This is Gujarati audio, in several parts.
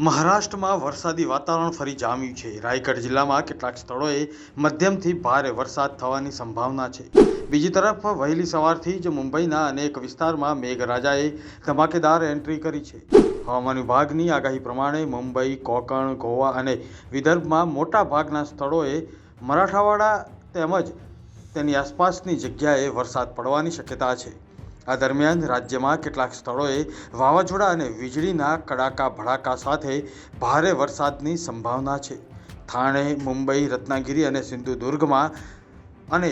મહારાષ્ટ્રમાં વરસાદી વાતાવરણ ફરી જામ્યું છે. રાયગઢ જિલ્લામાં કેટલાક સ્થળોએ મધ્યમથી ભારે વરસાદ થવાની સંભાવના છે. બીજી તરફ, વહેલી સવારથી જ મુંબઈના અનેક વિસ્તારમાં મેઘરાજાએ ધમાકેદાર એન્ટ્રી કરી છે. હવામાન વિભાગની આગાહી પ્રમાણે મુંબઈ, કોંકણ, ગોવા અને વિદર્ભમાં મોટા ભાગના સ્થળોએ મરાઠાવાડા તેમજ તેની આસપાસની જગ્યાએ વરસાદ પડવાની શક્યતા છે. આ દરમિયાન રાજ્યમાં કેટલાક સ્થળોએ વાવાઝોડા અને વીજળીના કડાકા ભડાકા સાથે ભારે વરસાદની સંભાવના છે. થાણે, મુંબઈ, રત્નાગિરી અને સિંધુદુર્ગમાં અને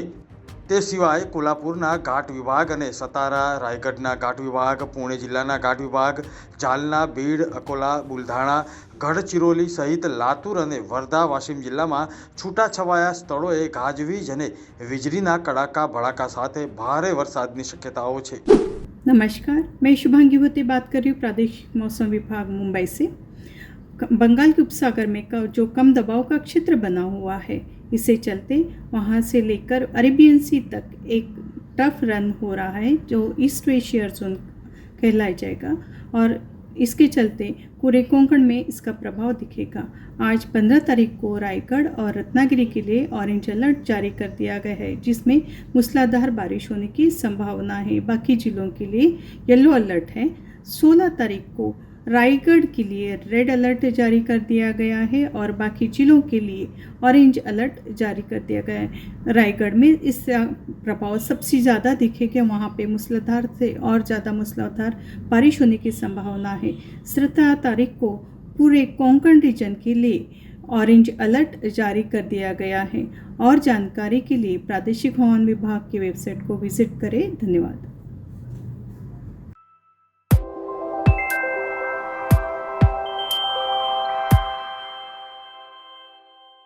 તે સિવાય કોલ્હાપુરના ઘાટ વિભાગ અને સતારા, રાયગઢના ઘાટ વિભાગ, પુણે જિલ્લાના ઘાટ વિભાગ જાલના બીડ, અકોલા, બુલધાણા, ગઢચિરોલી સહિત લાતુર અને વર્ધા વાસીમ જિલ્લામાં છૂટાછવાયા સ્થળોએ ગાજવીજ અને વીજળીના કડાકા ભડાકા સાથે ભારે વરસાદની શક્યતાઓ છે. નમસ્કાર. મેં શુભાંગી ભૂતિ વાત કર્યું પ્રાદેશિક મોસમ વિભાગ મુંબઈ સે. बंगाल के उपसागर में जो कम दबाव का क्षेत्र बना हुआ है, इसे चलते वहाँ से लेकर अरेबियन सी तक एक टफ रन हो रहा है, जो ईस्ट एशियर जोन कहलाया जाएगा। और इसके चलते पूरे कोंकण में इसका प्रभाव दिखेगा। आज 15 तारीख को रायगढ़ और रत्नागिरी के लिए ऑरेंज अलर्ट जारी कर दिया गया है, जिसमें मूसलाधार बारिश होने की संभावना है। बाकी जिलों के लिए येलो अलर्ट है। 16 तारीख को रायगढ़ के लिए रेड अलर्ट जारी कर दिया गया है और बाकी जिलों के लिए ऑरेंज अलर्ट जारी कर दिया गया है। रायगढ़ में इसका प्रभाव सबसे ज़्यादा दिखेगा वहाँ पे मूसलाधार से और ज़्यादा मूसलाधार बारिश होने की संभावना है। सत्रह तारीख को पूरे कोंकण रीजन के लिए ऑरेंज अलर्ट जारी कर दिया गया है। और जानकारी के लिए प्रादेशिक हवामान विभाग की वेबसाइट को विज़िट करें। धन्यवाद।